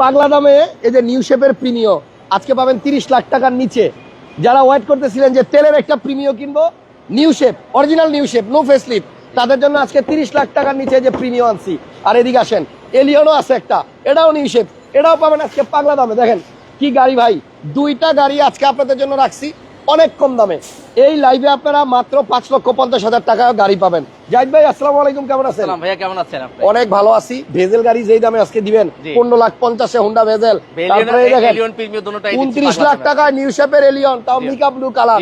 পাগলা দামে এই যে নিউ শেপের প্রিমিয় আজকে পাবেন তিরিশ লাখ টাকার নিচে। যারা ওয়েট করতেছিলেন যে তেলের একটা প্রিমিয় কিনবো new shape original new shape no facelift তাদের জন্য আজকে তিরিশ লাখ টাকার নিচে যে প্রিমিয় আনছি। আর এদিকে আসেন এলিয়নও আছে একটা, এটাও নিউ শেপ এটাও পাবেন আজকে পাগলা দামে। দেখেন, কি গাড়ি ভাই, দুইটা গাড়ি আজকে আপনাদের জন্য রাখছি। অনেক কম দামে। এই লাইভে আপনারা মাত্র পাঁচ লক্ষ পঞ্চাশ হাজার টাকা গাড়ি পাবেন। জাহিদ ভাই আসসালামু আলাইকুম কেমন আছেন? ভাইয়া কেমন আছেন অনেক ভালো আছি। ভেজেল গাড়ি যেই দামে আজকে দিবেন পনেরো লাখ পঞ্চাশে হুন্ডা ভেজেল উনত্রিশ লাখ টাকা। নিউ শেপের এলিয়ন তাও। মিকা ব্লু কালার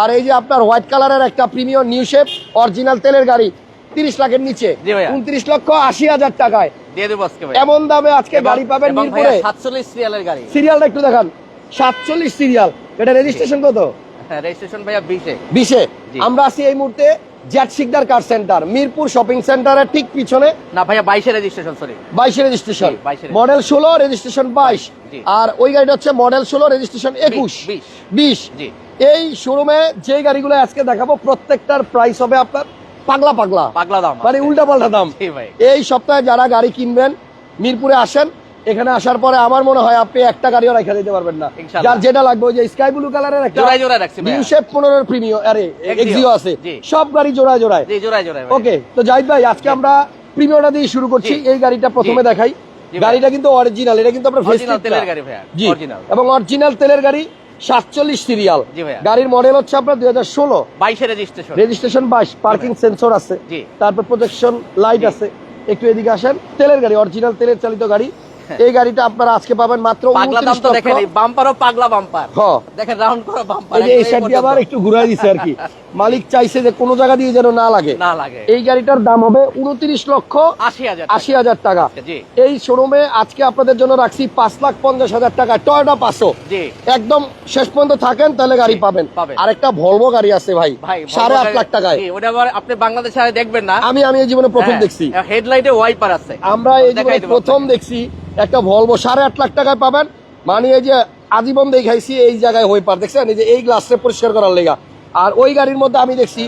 আর এই যে আপনার হোয়াইট কালারের একটা প্রিমিয়াম নিউ শেপ অরিজিনাল তেলের গাড়ি তিরিশ লাখের নিচে। উনত্রিশ লক্ষ আশি হাজার টাকায়। এমন দামে আজকে গাড়ি পাবেন মিরপুরে। সাতচল্লিশ সিরিয়ালের গাড়ি। সিরিয়ালটা একটু দেখান। সাতচল্লিশ সিরিয়াল এটা রেজিস্ট্রেশন কত? হ্যাঁ রেজিস্ট্রেশন ভাইয়া বিশে। বিশে? আমরা আছি এই মুহূর্তে জ্যাট Sikdar car centre Mirpur shopping সেন্টারের ঠিক পিছনে। না ভাইয়া বাইশে রেজিস্ট্রেশন সরি বাইশে রেজিস্ট্রেশন মডেল ষোলো রেজিস্ট্রেশন বাইশ। আর ওই গাড়িটা হচ্ছে মডেল ষোলো রেজিস্ট্রেশন একুশ। বিশ। বিশ। এই শোরুমে যে গাড়িগুলো আজকে দেখাবো প্রত্যেকটার প্রাইস হবে আপনার পাগলা পাগলা। পাগলা দাম মানে উল্টা পাল্টা দাম। এই সপ্তাহে যারা গাড়ি কিনবেন মিরপুরে আসেন এখানে আসার পরে আমার মনে হয় আপনি একটা গাড়িও রেখে দিতে পারবেন না। যার যেটা লাগবে ওই যে স্কাই ব্লু কালারের একটা জোড়ায় জোড়ায় রাখছি ভাইয়া। নিউ শেপ পনেরো প্রিমিয়াম আরে এক্সিও আছে। সব গাড়ি জোড়ায় জোড়ায়। জি জোড়ায় জোড়ায় ওকে তো জাহিদ ভাই আজকে আমরা প্রিমিয়ামটা দিয়ে শুরু করছি। এই গাড়িটা প্রথমে দেখাই। গাড়িটা কিন্তু অরিজিনাল এটা কিন্তু আপনার অরিজিনাল তেলের গাড়ি জি। এবং অরিজিনাল তেলের গাড়ি সাতচল্লিশ সিরিয়াল গাড়ির মডেল হচ্ছে আপনার দুই হাজার ষোলো। বাইশে রেজিস্ট্রেশন রেজিস্ট্রেশন বাইশ পার্কিং সেন্সর আছে। তারপর প্রজেকশন লাইট আছে। একটু এদিকে আসেন। তেলের গাড়ি অরিজিনাল তেলের চালিত গাড়ি। এই গাড়িটা আপনারা আজকে পাবেন মাত্র পাগলা দাম তো লক্ষ। দেখেন বাম্পারও পাগলা বাম্পার। হ্যাঁ। দেখেন রাউন্ড করা বাম্পার এই সাইড দিয়ে আবার একটু ঘুরাই দিছে আর কি। মালিক চাইছে যে কোনো জায়গা দিয়ে যেন না লাগে। না লাগে। এই গাড়িটার দাম হবে উনত্রিশ লক্ষ আশি হাজার আশি হাজার টাকা। এই শোরুমে আজকে আপনাদের জন্য রাখছি পাঁচ লাখ পঞ্চাশ হাজার টাকা। টয়টা পাঁচশো। একদম শেষ পর্যন্ত থাকেন তাহলে গাড়ি পাবেন। আর একটা ভলভো গাড়ি আছে ভাই সাড়ে আট লাখ টাকায়। ওটা আপনি বাংলাদেশে দেখবেন না? আমি আমি এই জীবনে প্রথম দেখছি। হেডলাইটে ওয়াইপার আছে। আমরা এই জীবনে প্রথম দেখছি একটা ভলভো সাড়ে আট লাখ টাকায় পাবেন। মানে এই যে আজীবন দেখাইছি এই জায়গায় হয়ে পার দেখছেন? এই যে এই গ্লাসটা পরিষ্কার করার লেগা। আর ওই গাড়ির মধ্যে আমি দেখছি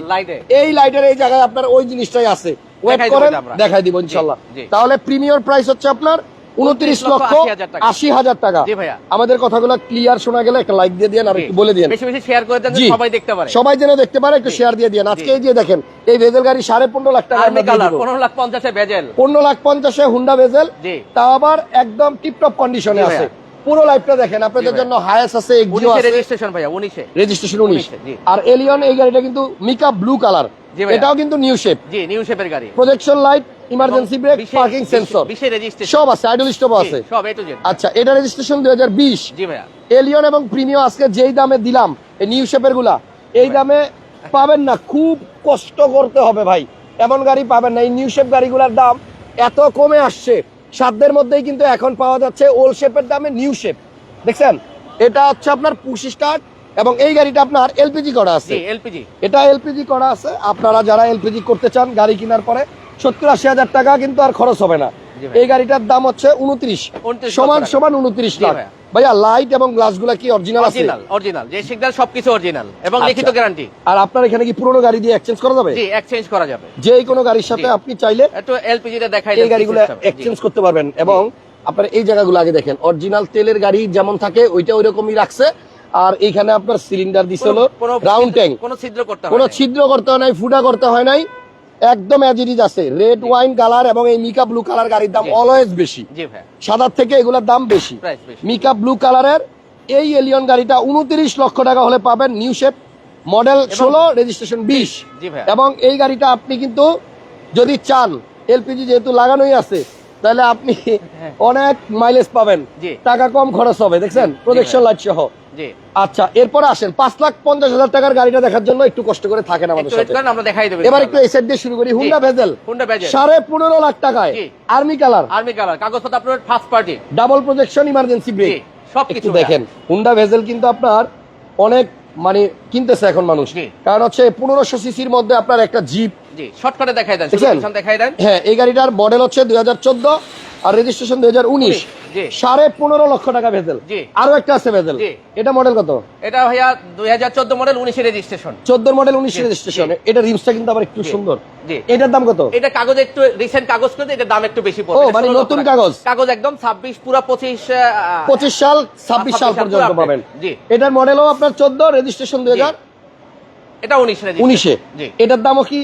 এই লাইটের এই জায়গায় আপনার ওই জিনিসটাই আছে। ওয়েট দেখাই করেন দেখাই দিব ইনশাল্লাহ। তাহলে প্রিমিয়ার প্রাইস হচ্ছে আপনার উনত্রিশ লক্ষ 80,000 আশি হাজার টাকা। আমাদের কথাগুলো ক্লিয়ার শোনা গেলে একটা লাইক দিয়ে দিন আর একটু বলে শেয়ার করে দেন সবাই দেখতে পারে। সবাই যেন দেখতে পারে একটু শেয়ার দিয়ে দিন আজকে এই যে দেখেন এই ভেজেল গাড়ি সাড়ে পনেরো লাখ টাকা পনেরো লাখ পঞ্চাশে বেজেল পনেরো লাখ পঞ্চাশে হুন্ডা ভেজেল। তা আবার একদম টিপটপ কন্ডিশনে আছে। পুরো লাইফটা দেখেন আপনাদের জন্য হায়াস আছে এক্সিও আছে। রেজিস্ট্রেশন ভাইয়া উনিশে। রেজিস্ট্রেশন। আর এলিয়ন এই গাড়িটা কিন্তু মিকা ব্লু কালার এটাও কিন্তু নিউ শেপ জি নিউ শেপের গাড়ি। Projection light emergency brake parking sensor সব আছে আইডল স্টপ আছে। আচ্ছা এটা রেজিস্ট্রেশন দুই হাজার বিশ। এলিয়ন এবং প্রিমিয়াম আজকে যেই দামে দিলাম এই নিউ শেপেরগুলা এই দামে পাবেন না খুব কষ্ট করতে হবে ভাই। এমন গাড়ি পাবেন না এই নিউ শেপ গাড়িগুলোর দাম এত কমে আসছে। সাধ্যের মধ্যেই কিন্তু এখন পাওয়া যাচ্ছে ওল্ড শেপের দামে নিউ শেপ দেখছেন? এটা হচ্ছে আপনার পুশ স্টার্ট এবং এই গাড়িটা আপনার এলপিজি করা আছে। এলপিজি এটা এলপিজি করা আছে। আপনারা যারা এলপিজি করতে চান গাড়ি কেনার পরে সত্তর আশি হাজার টাকা কিন্তু আর খরচ হবে না। এই গাড়িটার দাম হচ্ছে উনত্রিশ। 29 সমান সমান উনত্রিশ লাখ। ভাইয়া। লাইট এবং গ্লাসগুলা কি অরিজিনাল আছে? অরিজিনাল যে শিকদার সবকিছু অরিজিনাল এবং আচ্ছা। লিখিত গ্যারান্টি আর আপনার এখানে কি পুরোনো গাড়ি দিয়ে এক্সচেঞ্জ করা যাবে? জি এক্সচেঞ্জ করা যাবে। যে কোনো গাড়ির সাথে আপনি চাইলে একটু এলপিজি টা দেখাই এই গাড়িগুলো এক্সচেঞ্জ করতে পারবেন এবং আপনার এই জায়গাগুলো আগে দেখেন অরিজিনাল তেলের গাড়ি যেমন থাকে ওইটা ওই রকমই রাখছে। আর এইখানে আপনার সিলিন্ডার দিছে হলো রাউন্ড ট্যাঙ্ক কোনো ছিদ্র করতে কোনো ছিদ্র করতে হয় নাই ফুটা করতে হয় নাই। একদম অ্যাজিডিজ আছে। রেড ওয়াইন কালার এবং এই মিকা ব্লু কালার গাড়ির দাম অলওয়েজ বেশি। সাদার থেকে এগুলোর দাম বেশি। মিকা ব্লু কালারের এই এলিয়ন গাড়িটা উনত্রিশ লক্ষ টাকা হলে পাবেন নিউ শেপ মডেল ষোলো রেজিস্ট্রেশন বিশ। এবং এই গাড়িটা আপনি কিন্তু যদি চান এলপিজি যেহেতু লাগানোই আছে তাহলে আপনি হ্যাঁ। অনেক মাইলেজ পাবেন। টাকা কম খরচ হবে দেখছেন? প্রজেকশন লাইট সহ। আচ্ছা এরপরে আসেন পাঁচ লাখ পঞ্চাশ হাজার টাকার গাড়িটা দেখার জন্য একটু কষ্ট করে থাকেন আমাদের একটু ওয়েট সাথে আমরা দেখাই দেব এবার একটু এই সাইড দিয়ে শুরু করি হুন্ডা ভেজেল। হুন্ডা সাড়ে পনেরো লাখ টাকায় আর্মি কালার। আর্মি কালার কাগজপত্র আপনার first party double projection emergency brake সবকিছু দেখেন। হুন্ডা ভেজেল কিন্তু আপনার অনেক মানে কিনতেছে এখন মানুষ। কারণ হচ্ছে পনেরোশো সিসির মধ্যে আপনার একটা জিপ। শর্টকাটে দেখাই দেন দেখাই দেন। হ্যাঁ এই গাড়িটার মডেল হচ্ছে দুই চোদ্দ আর রেজিস্ট্রেশন দুই। সাড়ে পনেরো লক্ষ টাকা ভেজেল। আরও একটা আছে ভেজেল। এটা মডেল কত? এটা ভাইয়া দুই হাজার চোদ্দ মডেল উনিশের রেজিস্ট্রেশন চোদ্দ মডেল উনিশ রেজিস্ট্রেশন এটা রিমসটা কিন্তু আবার একটু সুন্দর। এটার দাম কত? এটা কাগজ একটু রিসেন্ট কাগজ করে এটার দাম একটু বেশি পড়বে। মানে নতুন কাগজ? কাগজ একদম ছাব্বিশ পুরা পঁচিশ পঁচিশ সাল ছাব্বিশ সাল পর্যন্ত পুরো পাবেন। এটার মডেলও আপনার চোদ্দ রেজিস্ট্রেশন দুই হাজার? এটা উনিশ উনিশে। এটার দামও কি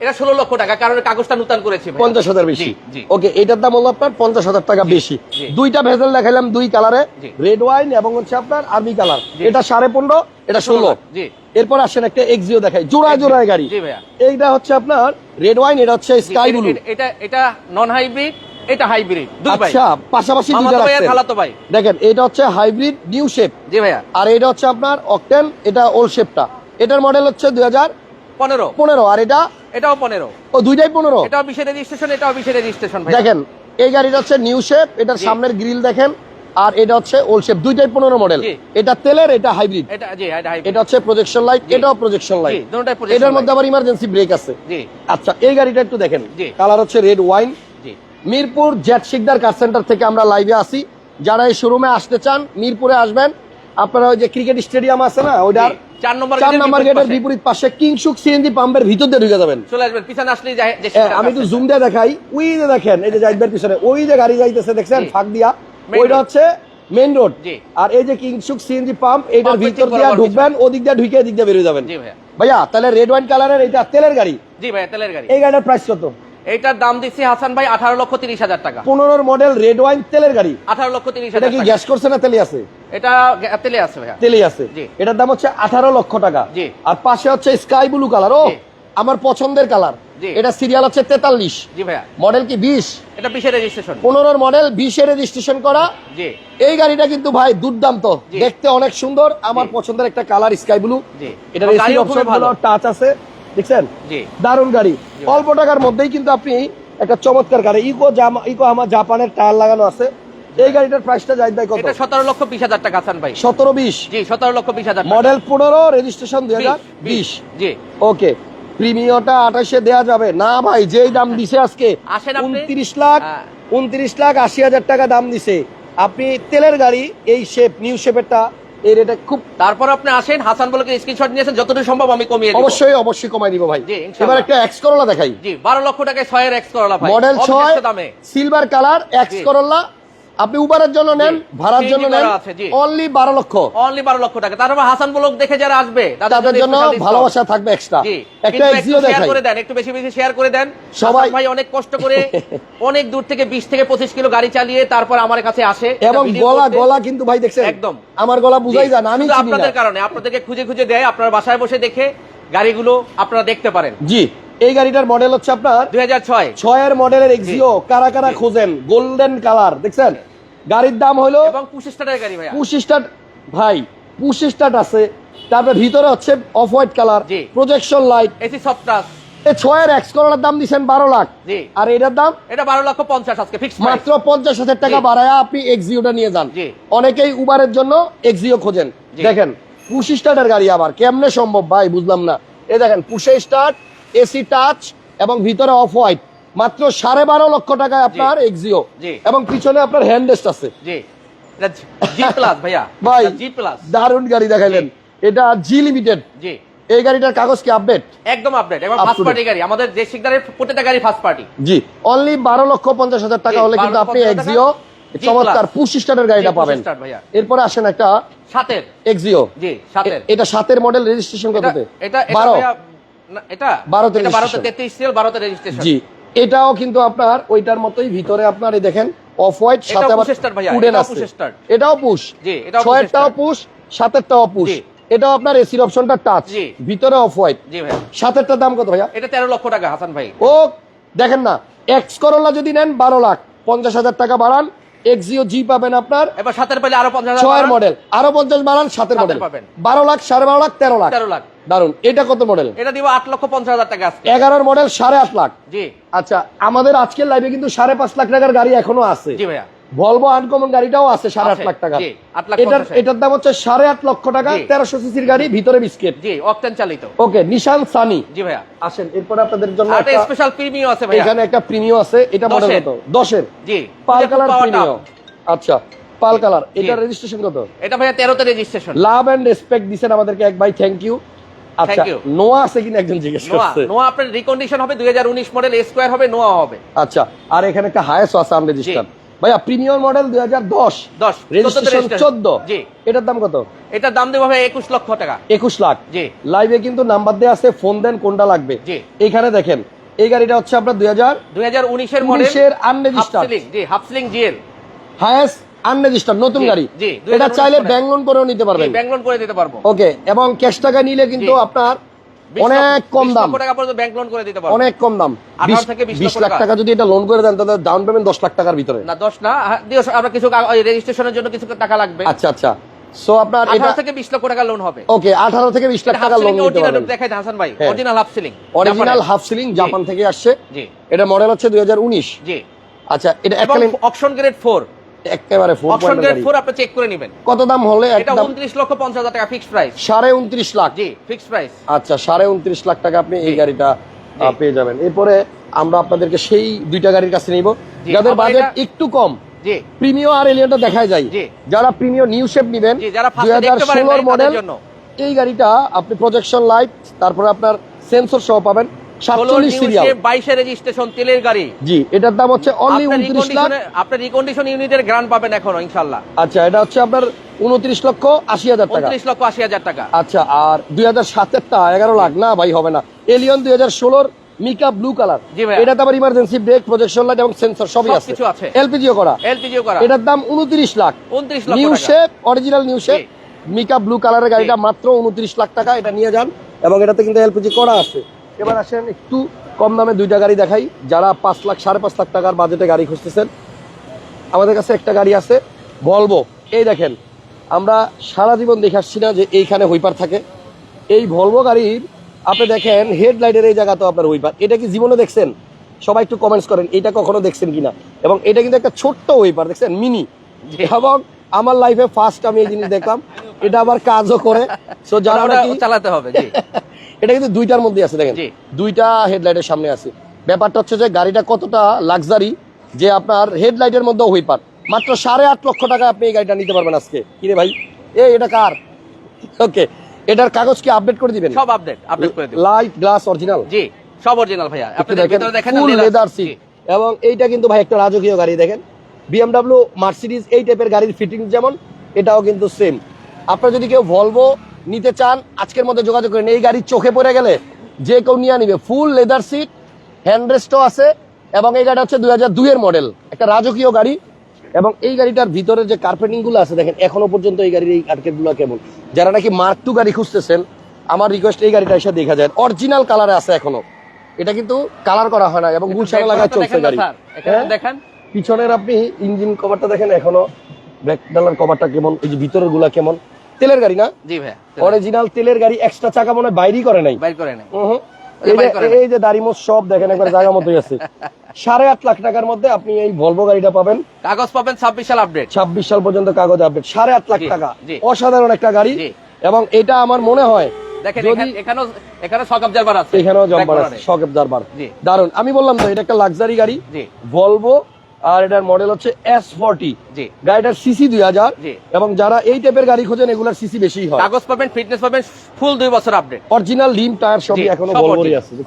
এটা ষোলো লক্ষ টাকা কারণ কাগজটা নতুন করেছি পঞ্চাশ হাজার বেশি। ওকে এটার দাম হলো আপনার পঞ্চাশ হাজার টাকা বেশি। দুইটা ভেজেল দেখাইলাম দুই কালারে। রেড ওয়াইন এবং হচ্ছে আপনার আর্মি কালার এটা সাড়ে পনেরো এটা ষোলো এরপর আসেন একটা এক্সিও দেখাই জোড়ায় জোড়ায় গাড়ি। এইটা হচ্ছে আপনার রেড ওয়াইন এটা হচ্ছে স্কাই ব্লু এটা- এটা নন হাইব্রিড এটা হাইব্রিড আচ্ছা পাশাপাশি দুইটা মামাতো ভাই আর রাখছেন খালাতো ভাই। দেখেন এটা হচ্ছে হাইব্রিড নিউ শেপ জি ভাইয়া। আর এটা হচ্ছে আপনার অকটেন এটা ওল্ড শেপটা এটার মডেল হচ্ছে দুই হাজার পনেরো। পনেরো আর এটা? এটাও পনেরো। ও দুইটাই পনেরো? এটাও বিশের রেজিস্ট্রেশন এটাও বিশের রেজিস্ট্রেশন ভাই দেখেন এই গাড়িটা হচ্ছে নিউ শেপ এটার সামনের গ্রিল দেখেন আর এটা হচ্ছে ওল্ড শেপ দুইটাই পনেরো মডেল এটা তেলের এটা হাইব্রিড এটা জি এটা এটা হচ্ছে প্রজেকশন লাইট এটাও প্রজেকশন লাইট এটার মধ্যে। আবার ইমার্জেন্সি ব্রেক আছে। জি। আচ্ছা এই গাড়িটা একটু দেখেন। কালার হচ্ছে রেড ওয়াইন জি। মিরপুর জেট শিকদার কার সেন্টার থেকে আমরা লাইভে আসি যারা এই শোরুমে আসতে চান মিরপুরে আসবেন। আপনারা ওই যে ক্রিকেট স্টেডিয়াম আছে না ওইটার চার নম্বর চার নম্বর গেটের বিপরীত পাশে কিংসুক সিএনজি পাম্পের ভিতর দিয়ে ঢুকে যাবেন। চলে আসবেন পিছনে আসলেই যায়- যে আমি একটু জুম দিয়ে দেখাই। ওই যে দেখেন এই যে জাইদবের পিছনে ওই যে গাড়ি যাইতেছে দেখছেন? জি। ফাঁক দিয়া। ওইটা হচ্ছে মেইন রোড আর এই যে কিংসুক সিএনজি পাম্প এটার পাম্পের ভিতর ঠিক দিয়ে ঢুকবেন ওদিক দিয়ে ঢুকে এদিক দিয়ে বেরিয়ে যাবেন। ভাইয়া। ভাইয়া তাহলে রেড ওয়াইন কালারের এটা তেলের গাড়ি? জি ভাইয়া তেলের গাড়ি। এই গাড়িটার প্রাইস কত? এইটার দাম দিচ্ছি হাসান ভাই আঠারো লক্ষ তিরিশ হাজার টাকা। পনেরোর মডেল রেড ওয়াইন তেলের গাড়ি। আঠারো লক্ষ তিরিশ হাজার কি গ্যাস করছে না তেলে আছে? এটা তেলে আছে ভাইয়া। তেলেই আছে। এটার দাম হচ্ছে আঠারো লক্ষ টাকা। আর পাশে হচ্ছে স্কাই ব্লু কালার ও আমার পছন্দের কালার এটা সিরিয়াল হচ্ছে তেতাল্লিশ। জি ভাইয়া। মডেল কি বিশ? এটা বিশের রেজিস্ট্রেশন পনেরোর মডেল বিশে রেজিস্ট্রেশন করা। জি। এই গাড়িটা কিন্তু ভাই দুর্দান্ত। দেখতে অনেক সুন্দর। আমার পছন্দের একটা কালার স্কাই ব্লু এটা টাচ আছে। দেখছেন? দারুণ গাড়ি। অল্প টাকার মধ্যেই কিন্তু আপনি একটা চমৎকার গাড়ি। ইকো জামা ইকো আমার জাপানের টায়ার লাগানো আছে। এই গাড়িটার প্রাইসটা যাই দেয় কত? এটা সতেরো লক্ষ বিশ হাজার টাকা হাসান ভাই। সতেরো বিশ? জি সতেরো লক্ষ বিশ হাজার মডেল পনেরো রেজিস্ট্রেশন দুই হাজার বিশ জি। ওকে। প্রিমিয়মটা আঠাশে দেয়া যাবে। না ভাই যেই দাম দিছে আজকে আসেন আপনি। উনত্রিশ লাখ হ্যাঁ। উনত্রিশ লাখ আশি হাজার টাকা দাম দিছে। আপনি তেলের গাড়ি এই শেপ নিউ শেপেরটা এই রেটে খুব তারপর আপনি আসেন হাসান বলে স্ক্রিনশট নিয়েছেন যতটুকু সম্ভব আমি কমিয়ে দেব। অবশ্যই অবশ্যই কমাই দিব ভাই। এবার একটা এক্স করোলা দেখাই। জি বারো লক্ষ টাকায় ছয়ের এক্স করলা ভাই। মডেল 6 দামে। সিলভার কালার এক্স করোলা আপনি উবারের জন্য নেন ভাড়ার জন্য নেন। অনলি বারো লক্ষ। অনলি বারো লক্ষ টাকা। তারপর হাসান ব্লগ দেখে যারা আসবে তাদের জন্য ভালোবাসা থাকবে এক্সট্রা একটা এক্সিও শেয়ার দেখাই। করে দেন একটু বেশি বেশি শেয়ার করে দেন। সবাই- ভাই অনেক কষ্ট করে অনেক দূর থেকে বিশ থেকে পঁচিশ কিলো গাড়ি চালিয়ে তারপর আমার কাছে আসে এবং গলা গলা কিন্তু ভাই দেখছেন একদম। আমার গলা বুঝাই যান আমি আপনাদের কারণে আপনাদেরকে খুঁজে খুঁজে দেয় আপনার বাসায় বসে দেখে গাড়িগুলো আপনারা দেখতে পারেন। জি। এই গাড়িটার মডেল হচ্ছে আপনার দুই হাজার ছয়। ছয়ের মডেলের এক্সিও কারা কারা খোঁজেন? গোল্ডেন কালার দেখছেন? গাড়ির দাম হলো এবং পঁচিশ টাকার গাড়ি ভাইয়া। পুশ স্টার্ট ভাই পুশ স্টার্ট আছে। তারপরে ভিতরে হচ্ছে off white colour. Projection light AC সফটাস ছয়ের এক্স দাম দিচ্ছেন বারো লাখ। আর এটার দাম? এটা বারো লক্ষ পঞ্চাশ আজকে ফিক্স মাত্র পঞ্চাশ হাজার টাকা বাড়ায় আপনি এক্সিওটা নিয়ে যান। অনেকেই উবারের জন্য এক্সিও খোঁজেন। দেখেন পুশ স্টার্টের গাড়ি আবার কেমনে সম্ভব ভাই বুঝলাম না। এই দেখেন পুশে স্টার্ট এসি টাচ এবং ভিতরে অফ হোয়াইট। মাত্র সাড়ে বারো লক্ষ টাকায় আপনার এক্সিও এবং পিছনে আপনার হ্যান্ডেস্ট আছে। ভাই জি গাড়ি দেখাইলেন। এটা জি। লিমিটেড এই গাড়িটার কাগজ কি আপডেট একদম আপডেট এবং ফার্স্ট পার্টি গাড়ি। আমাদের যে শিকদারের প্রত্যেকটা গাড়ি ফার্স্ট পার্টি জি। অনলি বারো লক্ষ পঞ্চাশ হাজার টাকা হলে কিন্তু আপনি 50,000 এক্সিও চমৎকার plus। পুশ স্টার্টের গাড়িটা পাবেন। এরপরে আসেন একটা সাতের। এক্সিও জি সাতের। এটা সাতের মডেল রেজিস্ট্রেশন কততে? এটা এটা বারো। ভাইয়া, না, এটা বারোতে বারোতে তেত্রিশ সিএল বারোতে রেজিস্ট্রেশন জি এটাও কিন্তু আপনার ওইটার মতোই ভিতরে আপনার এই দেখেন অফ হোয়াইট সাথে আবার উডেন এটাও আছে। এটাও পুশ ছয়েরটাও। পুশ সাতেরটাও পুশ এটাও আপনার এসির অপশনটা টাচ ভিতরে অফ হোয়াইট সাতেরটার দাম কত ভাইয়া? এটা তেরো লক্ষ টাকা হাসান ভাই। ও দেখেন না এক্স করোলা যদি নেন বারো লাখ পঞ্চাশ হাজার টাকা বাড়ান এক্সিও জি পাবেন আপনার। এবার সাতের আরও পঞ্চাশ ছয়ের মডেল আরও পঞ্চাশ বাড়ান সাতের সাতের মডেল পাবেন। বারো লাখ সাড়ে বারো লাখ তেরো লাখ। তেরো লাখ। দারুণ এটা কত মডেল এটা দিব আট লক্ষ পঞ্চাশ হাজার টাকা এগারোর মডেল সাড়ে আট লাখ। জি। আচ্ছা আমাদের আজকের লাইভে কিন্তু সাড়ে পাঁচ লাখ টাকার গাড়ি এখনও আছে। জি ভাইয়া। ভলভো আনকমন গাড়িটাও আছে সাড়ে আট লাখ টাকা এটার এটার দাম হচ্ছে সাড়ে আট লক্ষ টাকা। তেরোশো সিসির গাড়ি ভিতরে বিস্কিট। জি অকটেন চালিত। ওকে নিশান সানি। জি ভাইয়া। আসেন এরপরে আপনাদের জন্য আর একটা স্পেশাল আছে ভাইয়া। এখানে একটা আছে এটা মডেল। কত? দশের। জি পাল কালার power আচ্ছা পাল কালার। এটা রেজিস্ট্রেশন কত? এটা ভাইয়া তেরোতে রেজিস্ট্রেশন লাভ এন্ড রেসপেক্ট দিছেন আমাদেরকে এক ভাই থ্যাংক ইউ আচ্ছা নোয়া আছে কিনা একজন জিজ্ঞেস করছে। নোয়া আপনার রিকন্ডিশন হবে দুই মডেল স্কোয়ার হবে নোয়া হবে। আচ্ছা আর এখানে একটা হায়েস্ট আছে আনরেজিস্টার্ড ভাইয়া প্রিমিয়ার মডেল দুই হাজার দশ। দশ রেজিস্ট্রেশন চোদ্দ। জি। এটার দাম কত? এটার দাম দেবো ভাই একুশ লক্ষ টাকা। একুশ লাখ। জি। লাইভে কিন্তু নাম্বার দেওয়া আছে ফোন দেন কোনটা লাগবে। জি। এখানে দেখেন এই গাড়িটা হচ্ছে আপনার দুই হাজার দুই হাজার উনিশের মডেল উনিশের আনরেজিস্টার্ড হাফসিলিং জি হাফসিলিং জিএল হায়েস্ট আনরেজিস্টার্ড নতুন গাড়ি। এটা চাইলে। ব্যাংক লোন করেও নিতে পারবেন। ব্যাংক লোন করে দিতে পারব। ওকে এবং ক্যাশ টাকা নিলে কিন্তু আপনার 20 অনেক কম দাম। ব্যাংক লোন করে দিতে অনেক কম দাম। থেকে বিশ লাখ টাকা। যদি এটা লোন করে দেন তাহলে ডাউন পেমেন্ট দশ লাখ টাকার ভিতরে। না দশ না আমরা কিছু রেজিস্ট্রেশনের জন্য কিছু টাকা লাগবে। আচ্ছা আচ্ছা। সো আপনার এটা থেকে বিশ লক্ষ টাকা লোন হবে। ওকে আঠারো থেকে বিশ লাখ টাকা লোন নিতে পারবেন। দেখাই হাসান ভাই। Half ceiling original half ceiling Japan থেকে আসছে। জি। এটা মডেল হচ্ছে দুই হাজার উনিশ। জি। আচ্ছা এটা অপশন গ্রেড ফোর একেবারে ফোর অপশন গ্রেড ফোর আপনি চেক করে নেবেন। কত দাম হলে এটা একদম উনত্রিশ লক্ষ পঞ্চাশ হাজার টাকা ফিক্সড প্রাইস সাড়ে উনত্রিশ লাখ। জি ফিক্সড প্রাইস আচ্ছা উনত্রিশ লাখ টাকা আপনি এই গাড়িটা পেয়ে যাবেন। এরপরে আমরা আপনাদেরকে সেই দুইটা গাড়ির কাছে নিব। যাদের বাজেট একটু কম প্রিমিয় আর এলিয়নটা দেখায় যায়। যারা প্রিমিয় নিউ শেপ নিবেন দুই হাজার ষোলোর মডেল এই গাড়িটা আপনি প্রজেকশন লাইট তারপরে আপনার সেন্সর সহ পাবেন। রেজিস্ট্রেশন তেলের গাড়ি। জি এটার দাম হচ্ছে অনলি উনত্রিশ লাখ। আপনার রিকন্ডিশন ইউনিটের গ্রান্ট পাবেন এখনও ইনশাল্লাহ আচ্ছা এটা হচ্ছে আপনার উনত্রিশ লক্ষ আশি হাজার টাকা। উনত্রিশ লক্ষ আশি হাজার টাকা। আচ্ছা আর দুই হাজার সাতেরটা এগারো লাখ না ভাই হবে না। এলিয়ন দুই হাজার ষোলোর মিকা ব্লু কালার এটাতে আবার ইমার্জেন্সি ব্রেক প্রজেকশন লাইট এবং সেন্সর সবই আছে। সবকিছু আছে। এলপিজিও করা। এলপিজিও করা। এটার দাম উনত্রিশ লাখ। উনত্রিশ লক্ষ new shape original new shape mica blue কালারের গাড়িটা মাত্র উনত্রিশ লাখ টাকা এটা নিয়ে যান। এবং এটাতে কিন্তু এলপিজি করা আছে। এবার আসেন একটু কম দামে দুইটা গাড়ি দেখাই। যারা পাঁচ লাখ সাড়ে পাঁচ লাখ টাকার বাজেটে গাড়ি খুঁজতেছেন আমাদের কাছে একটা গাড়ি আছে ভলভো এই দেখেন আমরা সারা জীবন দেখে আসছি না যে এইখানে হুইপার থাকে। এই ভলভো গাড়ির আপনি দেখেন হেডলাইটের এই জায়গা তো আপনার হুইপার। এটা কি জীবনে দেখছেন? সবাই একটু কমেন্টস করেন এটা কখনো দেখছেন কিনা? এবং এটা কিন্তু একটা ছোট্ট হুইপার দেখছেন? মিনি। এবং আমার লাইফে ফার্স্ট আমি এই জিনিস দেখলাম এটা আবার কাজও করে। সো যারা চালাতে হবে এটা কিন্তু দুইটার মধ্যে আছে দেখেন। দুইটা হেডলাইটের সামনে আছে। ব্যাপারটা হচ্ছে যে গাড়িটা কতটা লাক্সারি যে আপনার হেডলাইটের মধ্যে হুইপার। মাত্র সাড়ে আট লক্ষ টাকা আপনি এই গাড়িটা নিতে পারবেন আজকে। কিরে ভাই? এ এটা কার? ওকে এটার কাগজ কি আপডেট করে দিবেন? সব আপডেট আপডেট করে দেব। লাইট গ্লাস অরিজিনাল জি সব অরিজিনাল ভাইয়া। আপনি দেখেন ভিতরে দেখেন ফুল লেদার। সিট এবং এইটা কিন্তু ভাই একটা রাজকীয় গাড়ি দেখেন। বিএমডাব্লিউ মার্সিডিজ এই টাইপের গাড়ির ফিটিং যেমন এটাও কিন্তু সেম আপনারা যদি কেউ ভলভো নিতে চান আজকের মধ্যে যোগাযোগ করেন। এই গাড়ির চোখে পড়ে গেলে যে কেউ নিয়ে নিবে ফুল লেদার সিট হ্যান্ডরেস্টও আছে এবং এই গাড়িটা হচ্ছে দুই হাজার দুইয়ের মডেল একটা রাজকীয় গাড়ি এবং এই গাড়িটার ভিতরে যে কার্পেটিংগুলো আছে দেখেন এখনও পর্যন্ত এই গাড়ির এই কার্পেটগুলো কেমন। যারা নাকি মার্ক টু গাড়ি খুঁজতেছেন আমার রিকোয়েস্ট এই গাড়িটা এসে দেখা যায়। অরিজিনাল কালারে আছে এখনও। এটা কিন্তু কালার করা হয় না এবং গুলশানে দেখেন চলছে গাড়ি। এখানে হ্যাঁ? দেখেন। পিছনের আপনি ইঞ্জিন কভারটা দেখেন এখনও ব্ল্যাক কালার কভারটা কেমন এই যে ভিতরেরগুলা কেমন। তেলের গাড়ি না? জি ভাইয়া অরিজিনাল তেলের গাড়ি এক্সট্রা চাকা মনে বাইরই করে নাই। বাইর করে নেই। এই যে- দাড়িমোজ সব দেখেন একবার জায়গা মতোই আছে। সাড়ে আট লাখ টাকার মধ্যে আপনি এই ভলভো গাড়িটা পাবেন। কাগজ পাবেন ছাব্বিশ সাল আপডেট ছাব্বিশ সাল পর্যন্ত কাগজ আপডেট সাড়ে আট লাখ টাকা। অসাধারণ একটা গাড়ি। এবং এটা আমার মনে হয় দেখেন এখানে- এখানেও দারুণ আমি বললাম তো এটা একটা লাক্সারি গাড়ি। ভলভো আর এটার মডেল হচ্ছে এস ফর্টি গাড়িটার সিসি দুই হাজার। এবং যারা এই টাইপের গাড়ি খোঁজেন এগুলার সিসি বেশি হয়। কাগজ পাবেন ফিটনেস পাবেন ফুল দুই বছর আপডেট অরিজিনাল লিম টায়ার সবই এখনও সব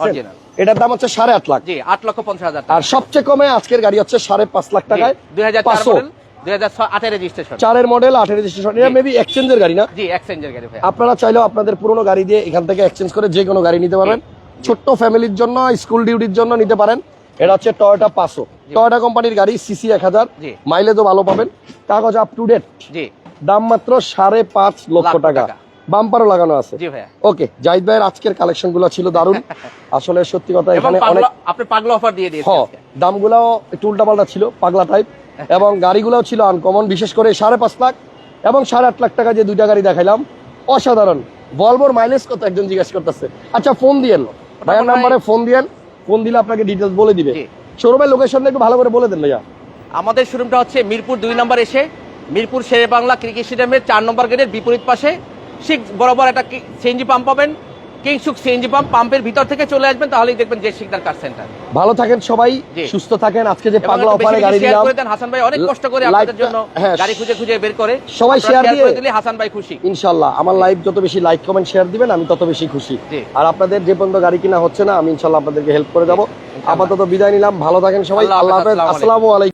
আছে এটার দাম হচ্ছে সাড়ে আট লাখ। জি আট লক্ষ পঞ্চাশ হাজার আর সবচেয়ে কমে আজকের গাড়ি হচ্ছে সাড়ে পাঁচ লাখ টাকায় দুই হাজার পাঁচশো। চারের মডেল আটের রেজিস্ট্রেশন এটা। মেবি এক্সচেঞ্জের গাড়ি না? জি এক্সচেঞ্জের গাড়ি ভাইয়া। আপনারা চাইলেও আপনাদের পুরনো গাড়ি দিয়ে এখান থেকে এক্সচেঞ্জ করে যে কোনো গাড়ি নিতে পারবেন ছোট্ট ফ্যামিলির জন্য স্কুল ডিউটির জন্য নিতে পারেন। এটা হচ্ছে টয়োটা পাঁচশো। টয়োটা কোম্পানির গাড়ি সিসি এক হাজার। মাইলেজও ভালো পাবেন। কাগজ আপ টু ডেট দাম মাত্র সাড়ে পাঁচ লক্ষ টাকা। বাম্পারও লাগানো আছে। ওকে জাহিদ ভাইয়ের আজকের কালেকশনগুলো ছিল দারুণ। আসলে সত্যি কথা এখানে অনেক আপনি পাগলা অফার দিয়ে দিয়েছেন আজকে। দামগুলাও একটু উল্টাপাল্টা ছিল পাগলা টাইপ এবং গাড়িগুলোও ছিল আনকমন বিশেষ করে সাড়ে পাঁচ লাখ এবং সাড়ে আট লাখ টাকা যে দুইটা গাড়ি দেখাইলাম অসাধারণ। ভলভোর মাইলেজ কত একজন জিজ্ঞাসা করতেছে। আচ্ছা ফোন দিয়েন। ভাইয়ার নাম্বারে ফোন দিয়েন। ফোন দিলে আপনাকে ডিটেলস বলে দিবে। শোরুমের লোকেশনটা একটু ভালো করে বলে দেন ভাইয়া। আমাদের শোরুমটা হচ্ছে মিরপুর দুই নম্বর এসে মিরপুর শেরে বাংলা ক্রিকেট স্টেডিয়ামের চার নম্বর গেটের বিপরীত পাশে। ঠিক বরাবর একটা সিএনজি পাম্প পাবেন। কিংসুক সিএনজি পাম্প পাম্পের ভিতর থেকে চলে আসবেন তাহলেই দেখবেন যে শিকদার কার সেন্টার। ভালো থাকেন সবাই সুস্থ থাকেন। আজকে যে পাগলা অফারে গাড়ি দিলাম করে দেন হাসান ভাই অনেক কষ্ট করে আপনাদের জন্য হ্যাঁ, গাড়ি খুঁজে খুঁজে বের করে। সবাই share দিয়ে- করে দিলে হাসান ভাই খুশি। ইনশাল্লাহ আমার লাইভ যত বেশি লাইক কমেন্ট শেয়ার দিবেন আমি তত বেশি খুশি। আর আপনাদের যে পর্যন্ত গাড়ি কিনা হচ্ছে না আমি ইনশাল্লাহ আপনাদেরকে হেল্প করে যাব। আপাতত বিদায় নিলাম ভালো থাকেন সবাই আল্লাহ হাফেজ। আসসালামু আলাইকুম।